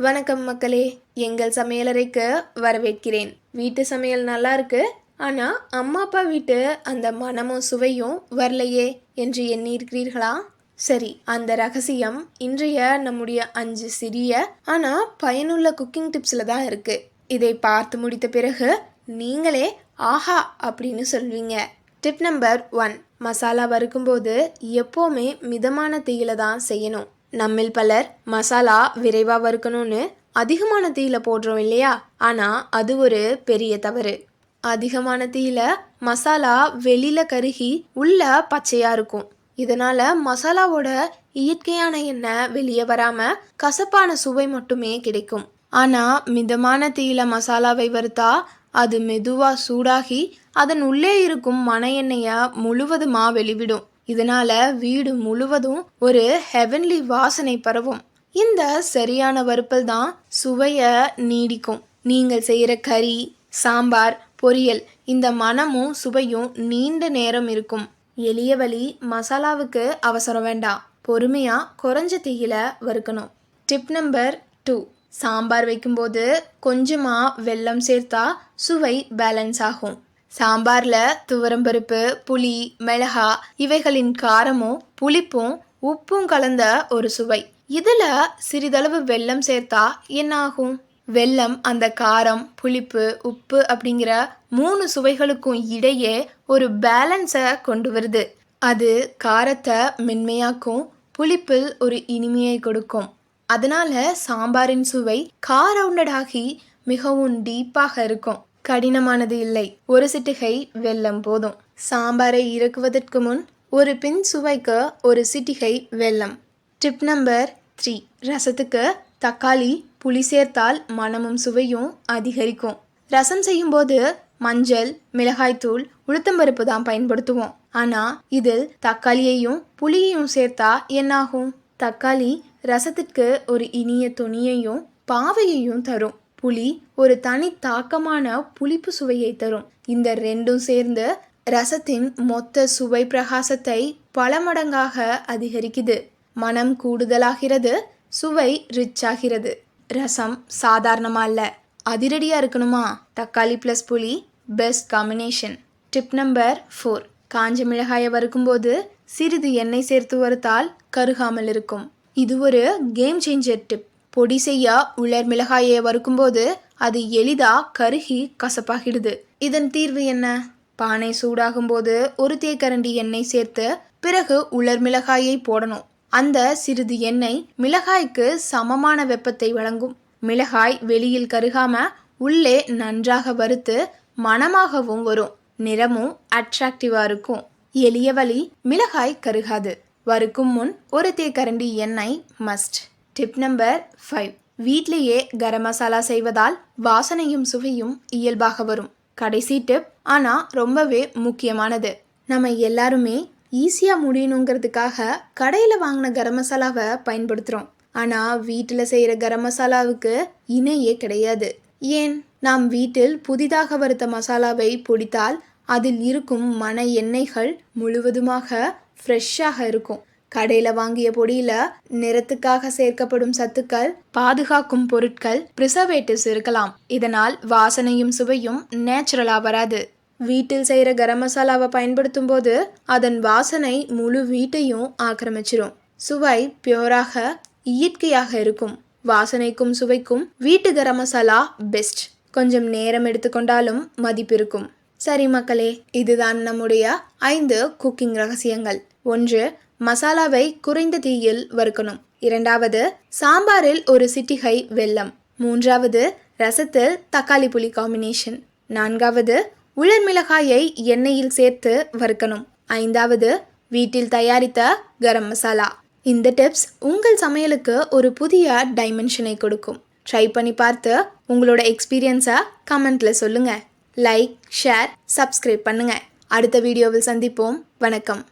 வணக்கம் மக்களே. எங்கள் சமையலறைக்கு வரவேற்கிறேன். வீட்டு சமையல் நல்லா இருக்கு. ஆனால் அம்மா அப்பா வீட்டு அந்த மனமும் சுவையும் வரலையே என்று எண்ணியிருக்கிறீர்களா? சரி அந்த ரகசியம் இன்றைய நம்முடைய அஞ்சு சிறிய ஆனால் பயனுள்ள குக்கிங் டிப்ஸில் தான் இருக்கு. இதை பார்த்து முடித்த பிறகு நீங்களே ஆஹா! அப்படின்னு சொல்வீங்க. டிப் நம்பர் ஒன் மசாலா வறுக்கும்போது எப்போவுமே மிதமான தீயில தான் செய்யணும். நம்மில் பலர் மசாலா விரைவாக வறுக்கணும்னு அதிகமான தீயில போடுறோம் இல்லையா? ஆனால் அது ஒரு பெரிய தவறு. அதிகமான தீயில மசாலா வெளியில கருகி உள்ள பச்சையா இருக்கும். இதனால மசாலாவோட இயற்கையான எண்ணெய் வெளியே வராம கசப்பான சுவை மட்டுமே கிடைக்கும். ஆனா மிதமான தீயில மசாலாவை வறுத்தா அது மெதுவா சூடாகி அதன் உள்ளே இருக்கும் மன எண்ணெய முழுவதுமா வெளிவிடும். இதனால வீடு முழுவதும் ஒரு ஹெவன்லி வாசனை பரவும். இந்த சரியான வறுப்பல் தான் சுவைய நீடிக்கும். நீங்கள் செய்கிற கறி சாம்பார் பொரியல் இந்த மனமும் சுவையும் நீண்ட நேரம் இருக்கும். எளிய வழி மசாலாவுக்கு அவசரம் வேண்டாம். பொறுமையா குறைஞ்ச தீயில வறுக்கணும். டிப் நம்பர் டூ சாம்பார் வைக்கும்போது கொஞ்சமாக வெல்லம் சேர்த்தா சுவை பேலன்ஸ் ஆகும். சாம்பார்ல துவரம்பருப்பு புளி மிளகா இவைகளின் காரமும் புளிப்பும் உப்பும் கலந்த ஒரு சுவை. இதுல சிறிதளவு வெல்லம் சேர்த்தா என்ன ஆகும் வெல்லம் அந்த காரம் புளிப்பு உப்பு அப்படிங்கிற மூணு சுவைகளுக்கும் இடையே ஒரு பேலன்ஸை கொண்டு வருது. அது காரத்தை மென்மையாக்கும் புளிப்பில் ஒரு இனிமையை கொடுக்கும். அதனால சாம்பாரின் சுவை காரவுண்டடாகி மிகவும் டீப்பாக இருக்கும். கடினமானது இல்லை. ஒரு சிட்டிகை வெல்லம் போதும். சாம்பாரை இறக்குவதற்கு முன் ஒரு பின் சுவைக்கு ஒரு சிட்டிகை வெல்லம். டிப் நம்பர் த்ரீ ரசத்துக்கு தக்காளி புளி சேர்த்தால் மனமும் சுவையும் அதிகரிக்கும். ரசம் செய்யும்போது மஞ்சள் மிளகாய்த்தூள் உளுத்தம்பருப்பு தான் பயன்படுத்துவோம். ஆனால் இதில் தக்காளியையும் புளியையும் சேர்த்தா என்னாகும்? தக்காளி ரசத்திற்கு ஒரு இனிய துணியையும் பாவையையும் தரும். புளி ஒரு தனி தாக்கமான புளிப்பு சுவையை தரும். இந்த ரெண்டும் சேர்ந்து ரசத்தின் மொத்த சுவை பிரகாசத்தை பல மடங்காக அதிகரிக்குது. மனம் கூடுதலாகிறது சுவை ரிச் ஆகிறது ரசம் சாதாரணமா இல்ல அதிரடியா இருக்கணுமா? தக்காளி ப்ளஸ் புளி best combination tip number four காஞ்ச மிளகாயை வறுக்கும்போது சிறிது எண்ணெய் சேர்த்து வறுத்தால் கருகாமல் இருக்கும். இது ஒரு கேம் சேஞ்சர் டிப் பொடி செய்ய உலர் மிளகாயை வறுக்கும்போது அது எளிதாக கருகி கசப்பாகிடுது. இதன் தீர்வு என்ன? பானை சூடாகும்போது ஒரு தேக்கரண்டி எண்ணெய் சேர்த்து பிறகு உலர் மிளகாயை போடணும். அந்த சிறிது எண்ணெய் மிளகாய்க்கு சமமான வெப்பத்தை வழங்கும். மிளகாய் வெளியில் கருகாம உள்ளே நன்றாக வறுத்து மணமாகவும் வரும். நிறமும் அட்ராக்டிவா இருக்கும். எளிய வழி மிளகாய் கருகாது. வறுக்கும் முன் ஒரு தேக்கரண்டி எண்ணெய் மஸ்ட் டிப் நம்பர் ஃபைவ் வீட்லேயே கரம் மசாலா செய்வதால் வாசனையும் சுவையும் இயல்பாக வரும். கடைசி டிப் ஆனால் ரொம்பவே முக்கியமானது. நம்ம எல்லாருமே ஈஸியாக முடியணுங்கிறதுக்காக கடையில் வாங்கின கரம் மசாலாவை பயன்படுத்துகிறோம் ஆனால் வீட்டில் செய்கிற கரம் மசாலாவுக்கு இணையே கிடையாது. ஏன்? நாம் வீட்டில் புதிதாக வறுத்த மசாலாவை பொடித்தால் அதில் இருக்கும் மன எண்ணெய்கள் முழுவதுமாக ஃப்ரெஷ்ஷாக இருக்கும். கடையில் வாங்கிய பொடியில் நிறத்துக்காக சேர்க்கப்படும் சத்துக்கள் பாதுகாக்கும் பொருட்கள் ப்ரிசர்வேட்டிவ்ஸ் இருக்கலாம். இதனால் வாசனையும் சுவையும் நேச்சுரலாக வராது. வீட்டில் செய்கிற கரம் மசாலாவை பயன்படுத்தும் போது அதன் வாசனை முழு வீட்டையும் ஆக்கிரமிச்சிரும். சுவை பியோராக இயற்கையாக இருக்கும். வாசனைக்கும் சுவைக்கும் வீட்டு கரம் மசாலா பெஸ்ட் கொஞ்சம் நேரம் எடுத்துக்கொண்டாலும் மதிப்பு இருக்கும். சரி மக்களே இதுதான் நம்முடைய ஐந்து குக்கிங் ரகசியங்கள். ஒன்று மசாலாவை குறைந்த தீயில் வறுக்கணும். இரண்டாவது சாம்பாரில் ஒரு சிட்டிகை வெல்லம். மூன்றாவது ரசத்தில் தக்காளி புளி காம்பினேஷன் நான்காவது உலர் மிளகாயை எண்ணெயில் சேர்த்து வறுக்கணும். ஐந்தாவது வீட்டில் தயாரித்த கரம் மசாலா. இந்த டிப்ஸ் உங்கள் சமையலுக்கு ஒரு புதிய டைமென்ஷனை கொடுக்கும். ட்ரை பண்ணி பார்த்து உங்களோட எக்ஸ்பீரியன்ஸை கமெண்ட்டில் சொல்லுங்கள் லைக் ஷேர் சப்ஸ்கிரைப் பண்ணுங்கள் அடுத்த வீடியோவில் சந்திப்போம். வணக்கம்.